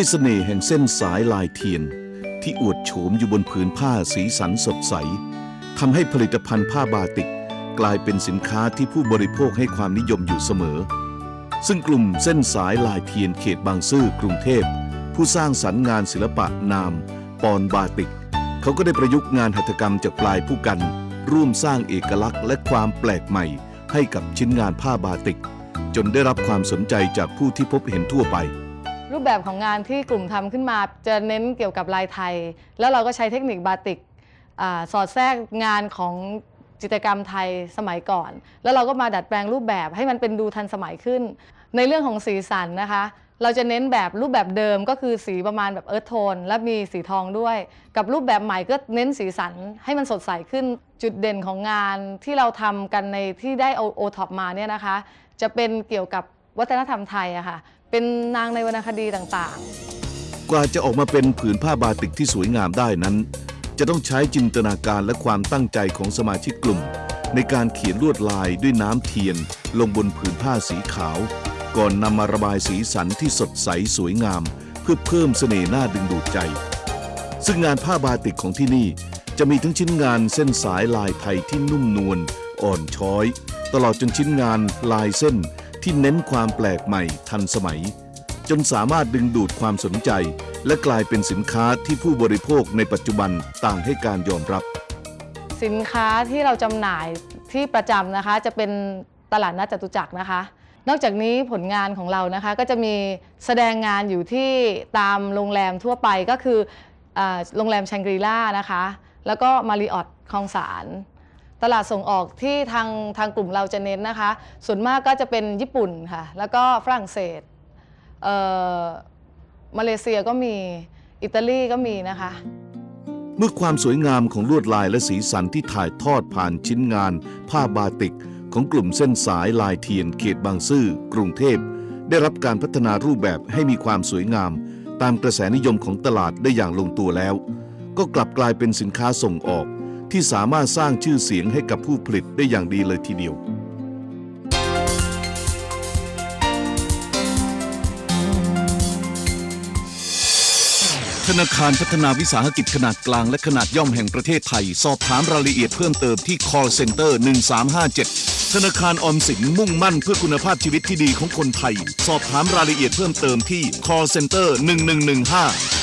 ด้วยเสน่ห์แห่งเส้นสายลายเทียน ที่อวดโฉมอยู่บนผืนผ้าสีสันสดใสทำให้ผลิตภัณฑ์ผ้าบาติกกลายเป็นสินค้าที่ผู้บริโภคให้ความนิยมอยู่เสมอ ซึ่งกลุ่มเส้นสายลายเทียนเขตบางซื่อกรุงเทพ ผู้สร้างสรรค์งานศิลปะนาม ปอนบาติก เขาก็ได้ประยุกต์งานหัตถกรรมจากปลายผู้กัน ร่วมสร้างเอกลักษณ์และความแปลกใหม่ ให้กับชิ้นงานผ้าบาติก จนได้รับความสนใจจากผู้ที่พบเห็นทั่วไป ปแบบของงานที่กลุ่มทำขึ้นมา จะเน้นเกี่ยวกับลายไทย แล้วเราก็ใช้เทคนิคบาติกอสอดแทรกงานของจิตรกรรมไทยสมัยก่อน แล้วเราก็มาดัดแปลงรูปแบบให้มันเป็นดูทันสมัยขึ้น ในเรื่องของสีสันนะคะ เราจะเน้นแบบรูปแบบเดิมก็คือสีประมาณแบบเอิร์ธโทน และมีสีทองด้วย กับรูปแบบใหม่ก็เน้นสีสันให้มันสดใสขึ้น จุดเด่นของงานที่เราทำกันในที่ได้โอท็อปมาเนี่ยนะคะ จะเป็นเกี่ยวกับวัฒนธรรมไทยอะค่ะ เป็นนางในวรรณคดีต่างๆ กว่าจะออกมาเป็นผืนผ้าบาติกที่สวยงามได้นั้น จะต้องใช้จินตนาการและความตั้งใจของสมาชิกกลุ่ม ในการเขียนลวดลายด้วยน้ำเทียน ลงบนผืนผ้าสีขาว ก่อนนำมาระบายสีสันที่สดใสสวยงาม เพื่อเพิ่มเสน่ห์น่าดึงดูดใจ ซึ่งงานผ้าบาติกของที่นี่จะมีทั้งชิ้นงานเส้นสายลายไทยที่นุ่มนวลอ่อนช้อย ตลอดจนชิ้นงานลายเส้น ที่เน้นความแปลกใหม่ทันสมัย จนสามารถดึงดูดความสนใจ และกลายเป็นสินค้าที่ผู้บริโภคในปัจจุบันต่างให้การยอมรับ สินค้าที่เราจำหน่ายที่ประจำนะคะ จะเป็นตลาดนัดจตุจักรนะคะ นอกจากนี้ผลงานของเรานะคะ ก็จะมีแสดงงานอยู่ที่ตามโรงแรมทั่วไปก็คืออโรงแรมชังกรีล่านะคะ แล้วก็มาริออตคลองสาร ตลาดส่งออกที่ทางทางกลุ่มเราจะเน้นนะคะ ส่วนมากก็จะเป็นญี่ปุ่นค่ะ แล้วก็ฝรั่งเศสเอ่อมาเลเซียก็มีอิตาลีก็มีนะคะ เมื่อความสวยงามของลวดลายและสีสันที่ถ่ายทอดผ่านชิ้นงาน ผ้าบาติก ของกลุ่มเส้นสายลายเทียนเขตบางซื่อกรุงเทพ ได้รับการพัฒนารูปแบบให้มีความสวยงาม ตามกระแสนิยมของตลาดได้อย่างลงตัวแล้ว ก็กลับกลายเป็นสินค้าส่งออก ที่สามารถสร้างชื่อเสียงให้กับผู้ผลิตได้อย่างดีเลยทีเดียว ธนาคารพัฒนาวิสาหกิจขนาดกลางและขนาดย่อมแห่งประเทศไทย สอบถามรายละเอียดเพิ่มเติมที่ call center 1357 ธนาคารออมสินมุ่งมั่นเพื่อคุณภาพชีวิตที่ดีของคนไทย สอบถามรายละเอียดเพิ่มเติมที่ call center 1115